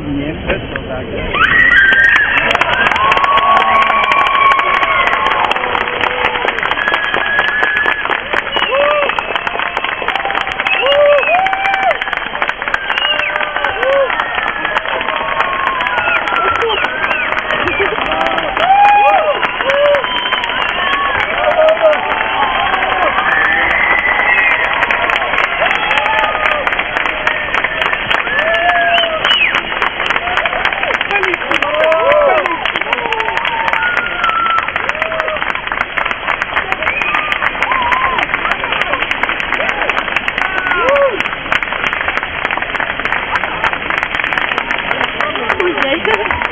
Nie wszedł, tak. Później.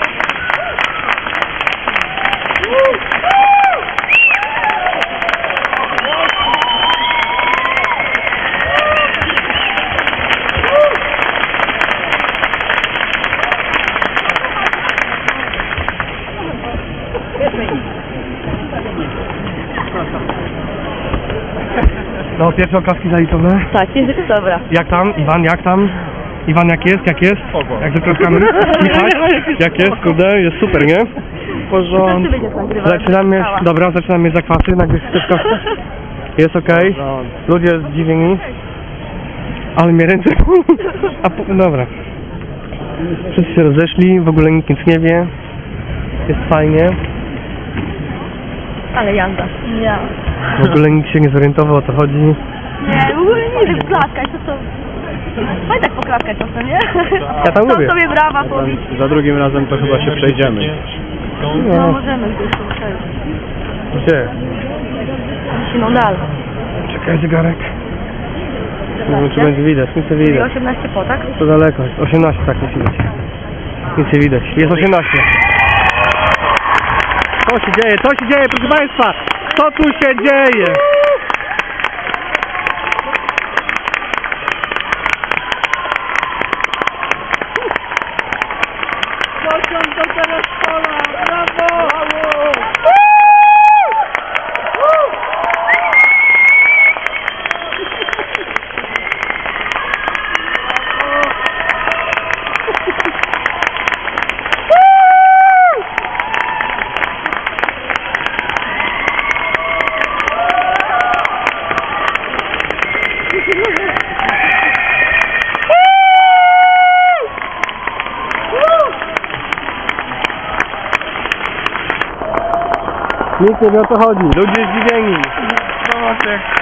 No, pierwsze oklaski zaliczone. Tak, jest dobra. Jak tam? Iwan, jak tam? Iwan, jak jest? Jak jest? Jak z oklaskami? Michał? Jak jest? Kurde, jest super, nie? Nagrywał. Zaczynamy, dobra, zaczynamy mieć zakwasy, nagle szybko. Jest okej. Ludzie zdziwieni. Ale mnie ręce... A, po- dobra. Wszyscy się rozeszli, w ogóle nikt nic nie wie. Jest fajnie. Ale jazda. Ja. W ogóle nikt się nie zorientował o co chodzi. Nie, w ogóle nie wiem, klaskać, to co... Tak poklaskać czasem, nie? Ja tam To lubię. sobie brawa pobić. Za drugim razem to chyba się przejdziemy. No No, możemy gdzieś tu przejść. gdzie? No dalej. Czekaj, zegarek. Nie wiem, czy będzie widać, nic nie widać. 18 po, tak? To daleko jest. 18 tak musi być. Nic nie widać. Jest 18. Co się dzieje? Co się dzieje, proszę Państwa? Co tu się dzieje? Nikt nie wie o co chodzi. Ludzie zdziwieni.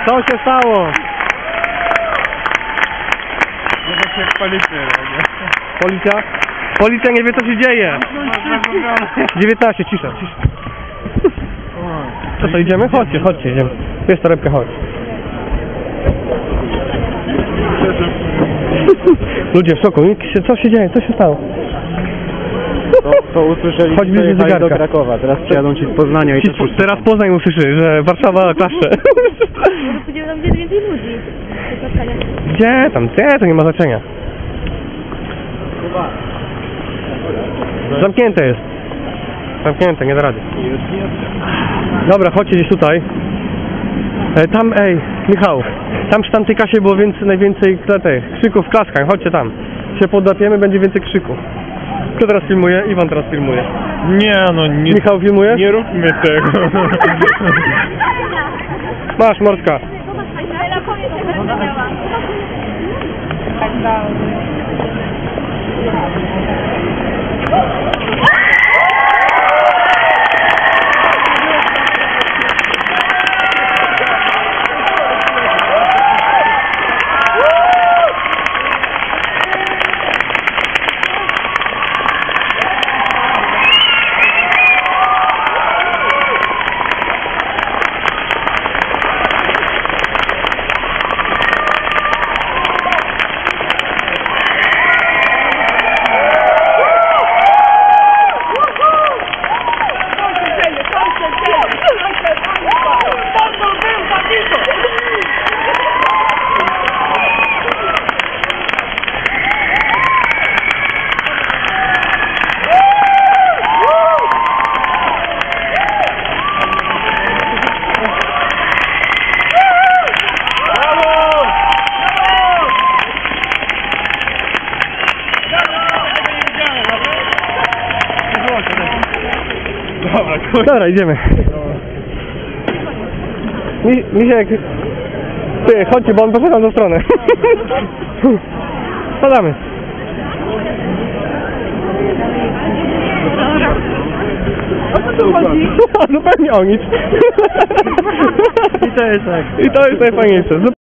Co się stało? Policja. Policja? Policja nie wie co się dzieje. 19, cisza, cisza. Co to idziemy? Chodźcie, chodźcie, idziemy. Tu jest torebka, chodź. Ludzie w szoku, co się dzieje, co się stało? To, to usłyszeli, Chodź bliżej do zegarka. Krakowa. Teraz przyjadą ci z Poznania i Ci, też teraz Poznań usłyszy, że Warszawa klaszcze. Może pójdziemy tam gdzie więcej ludzi. Do. Gdzie tam, gdzie, to nie ma znaczenia. Zamknięte jest. Zamknięte, nie da rady. Dobra, chodźcie gdzieś tutaj. E, tam, ej, Michał, tam przy tamtej kasie było więcej, najwięcej kletej, krzyków w klaskach, chodźcie tam. Się podłapiemy, będzie więcej krzyków. Kto teraz filmuje? Iwan teraz filmuje. Nie, no nie... Michał filmuje? Nie róbmy tego. Masz, morska. Tak dalej. Dobra, idziemy. Mi, Misiek, ty, chodźcie, bo on poszedł tam tą stronę. Spadamy. O co tu chodzi? Zupełnie o nic. I to jest tak. I to jest najfajniejsze.